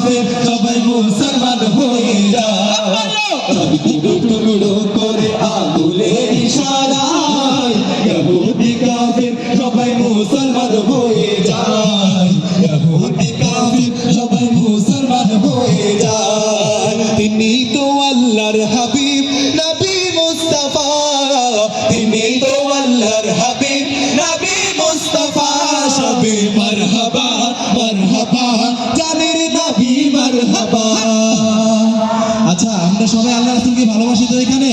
কাফের সবাই মুসলমান হয়ে দু টুকরো করে কাফের সবাই মুসলমান হয়ে যায়। ইহুদি সবাই মুসলমান হয়ে যায়। তিনি তো আল্লাহর হাবিব, নবী মুস্তাফা। তিনি আচ্ছা আমরা সবাই আল্লাহ রাসুলকে ভালোবাসি তো এখানে?